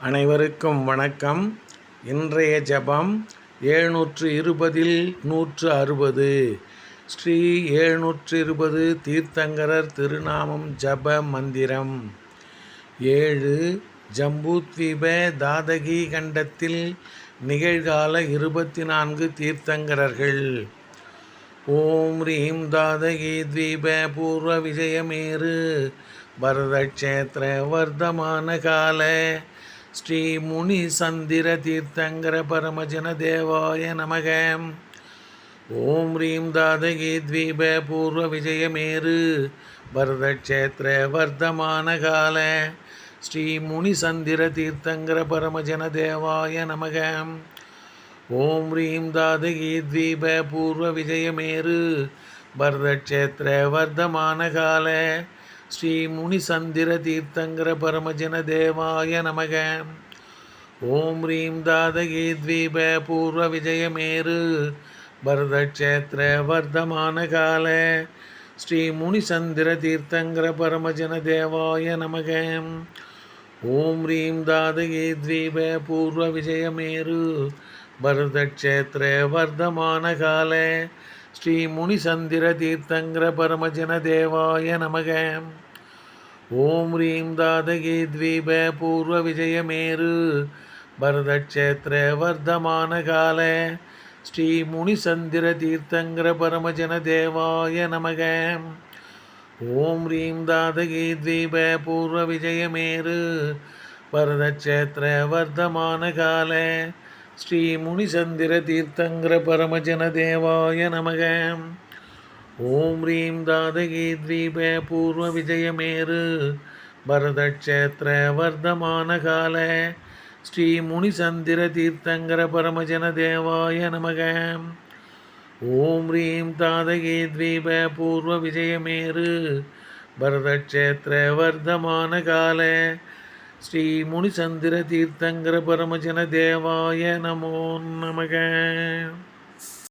அனைவருக்கும் வணக்கம். இன்றைய ஜபம் எழுநூற்று இருபதில் நூற்று அறுபது. ஸ்ரீ எழுநூற்று இருபது தீர்த்தங்கரர் திருநாமம் ஜப மந்திரம். ஏழு ஜம்பூத்வீப தாதகி கண்டத்தில் நிகழ்கால இருபத்தி நான்கு தீர்த்தங்கரர்கள். ஓம் ரீம் தாதகி த்வீப பூர்வ விஜயமேரு பரதக்ஷேத்திர வர்த்தமான கால. ஸ்ரீ முனி சந்திர தீர்த்தங்கர பரமஜன தேவாய நமக. ஓம் ரீம் தாதகி த்வீப பூர்வ விஜயமேரு. வரதக்ஷேத்திர வர்த்தமான கால. ஸ்ரீ முனி சந்திர தீர்த்தங்கர பரமஜன தேவாய நமக. ஓம் ரீம் தாதகி த்வீப பூர்வ விஜயமேரு. வரதக்ஷேத்திர வர்த்தமான கால. ஸ்ரீ முனிசந்திர தீர்த்தங்கர பரமஜன தேவாய நமக. ஓம் ரீம் தாதகி த்வீப பூர்வ விஜயமேரு. பரதக்ஷேத்திர வர்த்தமான கால. ஸ்ரீ முனிசந்திர தீர்த்தங்கர பரமஜன தேவாய நமக. ஓம் ரீம் தாதகி த்வீப பூர்வ விஜயமேரு. பரதக்ஷேத்திர வர்த்தமான கால. ஸ்ரீ முனிசந்திர தீர்த்தங்கர பரமஜன தேவாய நமக. ஓம் ரீம் தாதகே த்வீப பூர்வ விஜயமேரு பரதக்ஷேத்திர வர்த்தமான கால ஸ்ரீ முனிசந்திர தீர்த்தங்கர பரமஜன தேவாய நமக. ஓம் ரீம் தாதகே த்வீப பூர்வ விஜயமேரு பரதக்ஷேத்திர வர்த்தமான கால ஸ்ரீ முனிசந்திர தீர்த்தங்கர பரமஜன தேவாய நமக. ஓம் ரீம் தாதகி த்ரீப பூர்வ விஜயமேரு பரதக்ஷேத்திர வர்த்தமான கால ஸ்ரீ முனிசந்திர தீர்த்தங்கர பரமஜன தேவாய நமக. ஓம் ரீம் தாதகி த்ரீப பூர்வ விஜயமேரு பரதக்ஷேத்திர வர்த்தமான கால ஸ்ரீ முனிசந்திர தீர்த்தங்கர பரமஜன தேவாய நமோ நமக.